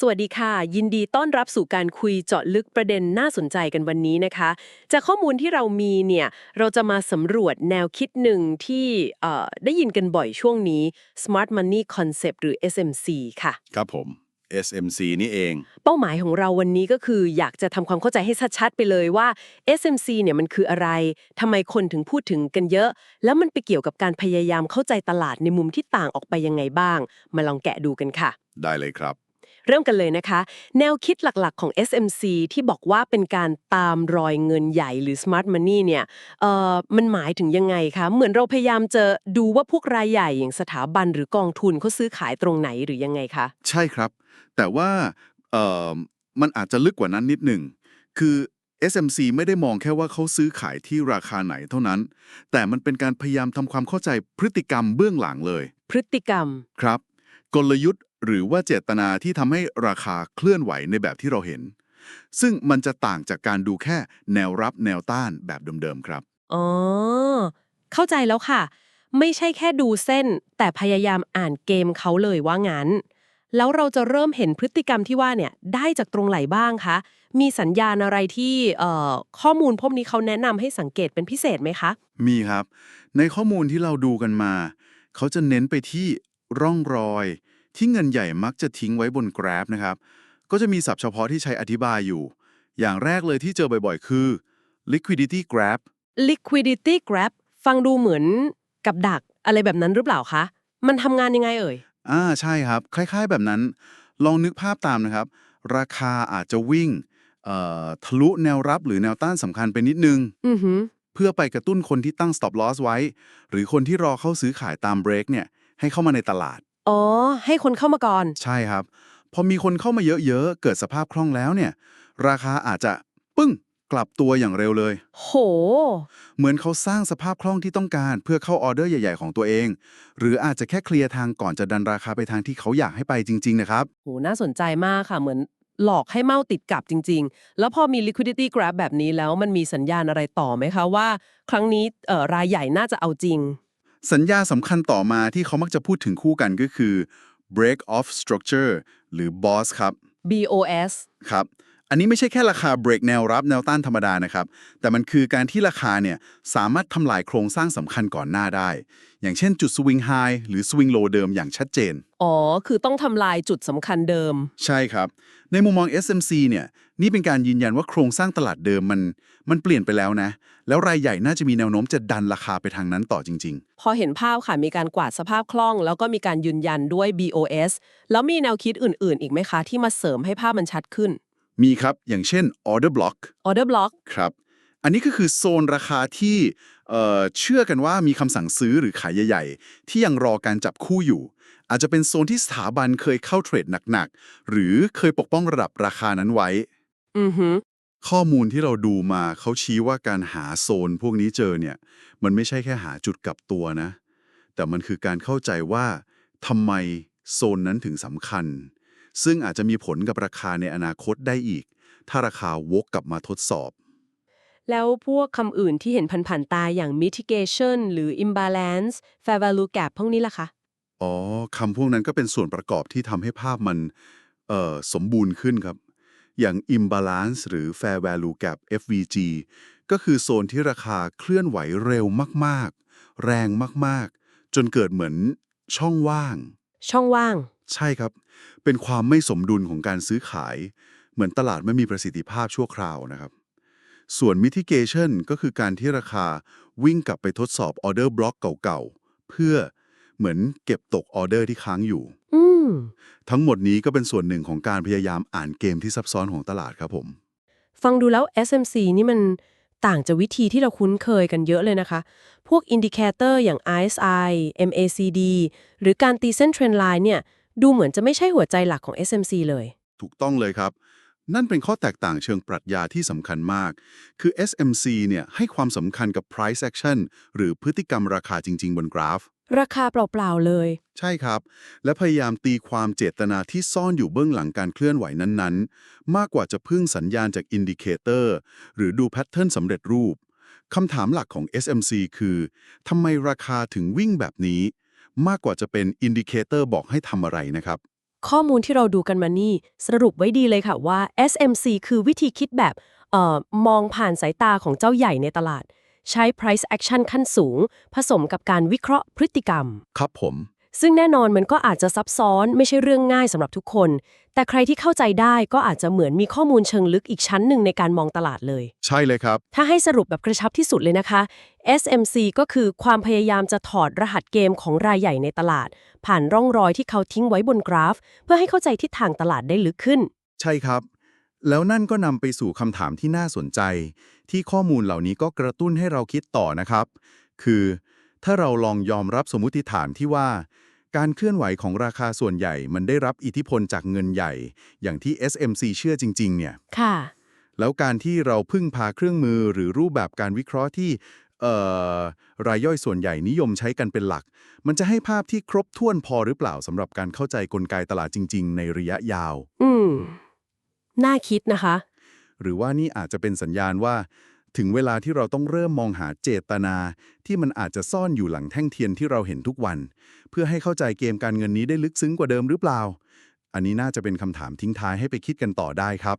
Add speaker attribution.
Speaker 1: สวัสดีค่ะ ยินดีต้อนรับสู่การคุยเจาะลึกประเด็นน่าสนใจกันวันนี้นะคะ จากข้อมูลที่เรามีเนี่ยเราจะมาสำรวจแนวคิดหนึ่งที่เอ่อได้ยินกันบ่อยช่วงนี้ Smart Money Concept หรือ SMC ค่ะ
Speaker 2: ครับผม SMC นี่เอง
Speaker 1: เป้าหมายของเราวันนี้ก็คืออยากจะทำความเข้าใจให้ชัดๆไปเลยว่า SMC เนี่ยมันคืออะไรทำไมคนถึงพูดถึงกันเยอะ แล้วมันไปเกี่ยวกับการพยายามเข้าใจตลาดในมุมที่ต่างออกไปยังไงบ้าง มาลองแกะดูกันค่ะ
Speaker 2: ได้เลยครับ
Speaker 1: เริ่มกันเลยนะคะ แนวคิดหลักๆของ SMC ที่บอกว่าเป็นการตามรอยเงินใหญ่หรือ Smart Money เนี่ยเอ่อมันหมายถึงยังไงคะ เหมือนเราพยายามจะดูว่าพวกรายใหญ่อย่างสถาบันหรือกองทุนเขาซื้อขายตรงไหนหรือยังไงคะ
Speaker 2: ใช่ครับ แต่ว่าเอ่อมันอาจจะลึกกว่านั้นนิดหนึ่งคือ SMC ไม่ได้มองแค่ว่าเขาซื้อขายที่ราคาไหนเท่านั้น แต่มันเป็นการพยายามทำความเข้าใจพฤติกรรมเบื้องหลังเลย
Speaker 1: พฤติกรรม
Speaker 2: ครับ กลยุทธ์ หรือว่าเจตนาที่ทำให้ราคาเคลื่อนไหวในแบบที่เราเห็น ซึ่งมันจะต่างจากการดูแค่แนวรับแนวต้านแบบเดิมๆครับ
Speaker 1: อ๋อ เข้าใจแล้วค่ะ ไม่ใช่แค่ดูเส้น แต่พยายามอ่านเกมเขาเลยว่างั้น แล้วเราจะเริ่มเห็นพฤติกรรมที่ว่าเนี่ยได้จากตรงไหนบ้างคะ มีสัญญาณอะไรที่เอ่อข้อมูลพวกนี้เขาแนะนำให้สังเกตเป็นพิเศษไหมคะ
Speaker 2: มีครับ ในข้อมูลที่เราดูกันมา เขาจะเน้นไปที่ร่องรอย ที่เงินใหญ่มักจะทิ้งไว้บนกราฟนะครับ ก็จะมีศัพท์เฉพาะที่ใช้อธิบายอยู่ อย่างแรกเลยที่เจอบ่อยๆ คือ liquidity grab
Speaker 1: liquidity grab ฟังดูเหมือนกับดักอะไรแบบนั้นหรือเปล่าคะ มันทำงานยังไงเอ่ย
Speaker 2: อ่าใช่ครับ คล้ายๆแบบนั้น ลองนึกภาพตามนะครับ ราคาอาจจะวิ่งเอ่อทะลุแนวรับหรือแนวต้านสำคัญไปนิดนึง
Speaker 1: อือหือ
Speaker 2: เพื่อไปกระตุ้นคนที่ตั้ง stop loss ไว้ หรือคนที่รอเข้าซื้อขายตามเบรกเนี่ย ให้เข้ามาในตลาด
Speaker 1: อ๋อ ให้คนเข้ามาก่อน
Speaker 2: ใช่ครับ พอมีคนเข้ามาเยอะๆ เกิดสภาพคล่องแล้วเนี่ย ราคาอาจจะปึ้ง กลับตัวอย่างเร็วเลย
Speaker 1: โห
Speaker 2: เหมือนเขาสร้างสภาพคล่องที่ต้องการเพื่อเข้าออเดอร์ใหญ่ ๆ ของตัวเอง หรืออาจจะแค่เคลียร์ทางก่อนจะดันราคาไปทางที่เขาอยากให้ไปจริง ๆ นะครับ
Speaker 1: โห น่าสนใจมากค่ะ เหมือนหลอกให้เมาติดกับจริง ๆ แล้วพอมี liquidity grab แบบนี้แล้วมันมีสัญญาณอะไรต่อไหมคะว่า ครั้งนี้เอ่อรายใหญ่น่าจะเอาจริง
Speaker 2: สัญญาสำคัญต่อมาที่เขามักจะพูดถึงคู่กันก็คือ break off structure หรือ boss ครับ
Speaker 1: BOS
Speaker 2: ครับ อันนี้ไม่ใช่แค่ราคา break แนวรับแนวต้านธรรมดานะครับ แต่มันคือการที่ราคาเนี่ยสามารถทำลายโครงสร้างสำคัญก่อนหน้าได้ อย่างเช่นจุด swing high หรือ swing low เดิมอย่างชัดเจน
Speaker 1: อ๋อ คือต้องทำลายจุดสำคัญเดิม
Speaker 2: ใช่ครับ ในมุมมอง SMC เนี่ยนี่เป็นการยืนยันว่าโครงสร้างตลาดเดิมมัน มันเปลี่ยนไปแล้วนะ แล้วรายใหญ่น่าจะมีแนวโน้มจะดันราคาไปทางนั้นต่อจริง
Speaker 1: พอเห็นภาพค่ะมีการกวาดสภาพคล่อง แล้วก็มีการยืนยันด้วย BOS แล้วมีแนวคิดอื่น ๆ อีกไหมคะที่มาเสริมให้ภาพมันชัดขึ้น
Speaker 2: ๆ มีครับอย่างเช่น order block
Speaker 1: Order Block
Speaker 2: ครับ อันนี้ก็คือโซนราคาที่เอ่อเชื่อกันว่ามีคำสั่งซื้อหรือขายใหญ่ๆ ที่ยังรอการจับคู่อยู่ อาจจะเป็นโซนที่สถาบันเคยเข้าเทรดหนักๆ หรือเคยปกป้องระดับราคานั้นไว้
Speaker 1: อือหือ
Speaker 2: ข้อมูลที่เราดูมาเขาชี้ว่าการหาโซนพวกนี้เจอเนี่ย มันไม่ใช่แค่หาจุดกลับตัวนะ แต่มันคือการเข้าใจว่าทำไมโซนนั้นถึงสำคัญ ซึ่งอาจจะมีผลกับราคาในอนาคตได้อีก ถ้าราคาวกกลับมาทดสอบ
Speaker 1: แล้วพวกคำอื่นที่เห็นผ่านๆตาอย่าง mitigation หรือ imbalance fair value gap พวกนี้ล่ะคะ
Speaker 2: อ๋อคำพวกนั้นก็เป็นส่วนประกอบที่ทำให้ภาพมันเอ่อสมบูรณ์ขึ้นครับ อย่าง imbalance หรือ fair value gap FVG ก็คือโซนที่ราคาเคลื่อนไหวเร็วมากๆ แรงมากๆ จนเกิดเหมือนช่องว่าง
Speaker 1: ช่องว่าง
Speaker 2: ใช่ครับ เป็นความไม่สมดุลของการซื้อขาย เหมือนตลาดไม่มีประสิทธิภาพชั่วคราวนะครับ ส่วน mitigation ก็คือการที่ราคาวิ่งกลับไปทดสอบออเดอร์บล็อกเก่าๆ เพื่อเหมือนเก็บตกออเดอร์ที่ค้างอยู่
Speaker 1: อืม
Speaker 2: ทั้งหมดนี้ก็เป็นส่วนหนึ่งของการพยายามอ่านเกมที่ซับซ้อนของตลาดครับผม
Speaker 1: ฟังดูแล้ว SMC นี่มันต่างจากวิธีที่เราคุ้นเคยกันเยอะเลยนะคะ พวกอินดิเคเตอร์อย่าง RSI MACD หรือการตีเส้นเทรนไลน์เนี่ย ดูเหมือนจะไม่ใช่หัวใจหลักของ SMC เลย
Speaker 2: ถูกต้องเลยครับ นั่นเป็นข้อแตกต่างเชิงปรัชญาที่สำคัญมาก คือ SMC เนี่ยให้ความสำคัญกับ price action หรือพฤติกรรมราคาจริง ๆ บนกราฟ
Speaker 1: ราคาเปล่าๆเลย
Speaker 2: ใช่ครับ และพยายามตีความเจตนาที่ซ่อนอยู่เบื้องหลังการเคลื่อนไหวนั้นๆ มากกว่าจะพึ่งสัญญาณจากอินดิเคเตอร์หรือดูแพทเทิร์นสำเร็จรูปคำถามหลักของ SMC คือทำไมราคาถึงวิ่งแบบนี้ มากกว่าจะเป็นอินดิเคเตอร์บอกให้ทำอะไรนะครับ
Speaker 1: ข้อมูลที่เราดูกันมานี่ สรุปไว้ดีเลยค่ะว่า SMC คือวิธีคิดแบบเอ่อมองผ่านสายตาของเจ้าใหญ่ในตลาด ใช้ price action ขั้นสูง ผสมกับการวิเคราะห์พฤติกรรม
Speaker 2: ครับผม
Speaker 1: ซึ่งแน่นอนมันก็อาจจะซับซ้อนไม่ใช่เรื่องง่ายสำหรับทุกคน แต่ใครที่เข้าใจได้ก็อาจจะเหมือนมีข้อมูลเชิงลึกอีกชั้นหนึ่งในการมองตลาดเลย
Speaker 2: ใช่เลยครับ
Speaker 1: ถ้าให้สรุปแบบกระชับที่สุดเลยนะคะ SMC ก็คือความพยายามจะถอดรหัสเกมของรายใหญ่ในตลาด ผ่านร่องรอยที่เขาทิ้งไว้บนกราฟ เพื่อให้เข้าใจทิศทางตลาดได้ลึกขึ้น
Speaker 2: ใช่ครับ แล้วนั่นก็นำไปสู่คำถามที่น่าสนใจ ที่ข้อมูลเหล่านี้ก็กระตุ้นให้เราคิดต่อนะครับ คือ ถ้าเราลองยอมรับสมมุติฐานที่ว่า การเคลื่อนไหวของราคาส่วนใหญ่มันได้รับอิทธิพลจากเงินใหญ่ อย่างที่ SMC เชื่อจริง ๆ เนี่ย
Speaker 1: ค่ะ
Speaker 2: แล้วการที่เราพึ่งพาเครื่องมือหรือรูปแบบการวิเคราะห์ที่เอ่อรายย่อยส่วนใหญ่นิยมใช้กันเป็นหลัก มันจะให้ภาพที่ครบถ้วนพอหรือเปล่าสำหรับการเข้าใจกลไกตลาดจริง ๆ ในระยะยาว
Speaker 1: อืม น่าคิดนะคะ
Speaker 2: หรือว่านี่อาจจะเป็นสัญญาณว่า ถึงเวลาที่เราต้องเริ่มมองหาเจตนา ที่มันอาจจะซ่อนอยู่หลังแท่งเทียนที่เราเห็นทุกวัน เพื่อให้เข้าใจเกมการเงินนี้ได้ลึกซึ้งกว่าเดิมหรือเปล่า อันนี้น่าจะเป็นคำถามทิ้งท้ายให้ไปคิดกันต่อได้ครับ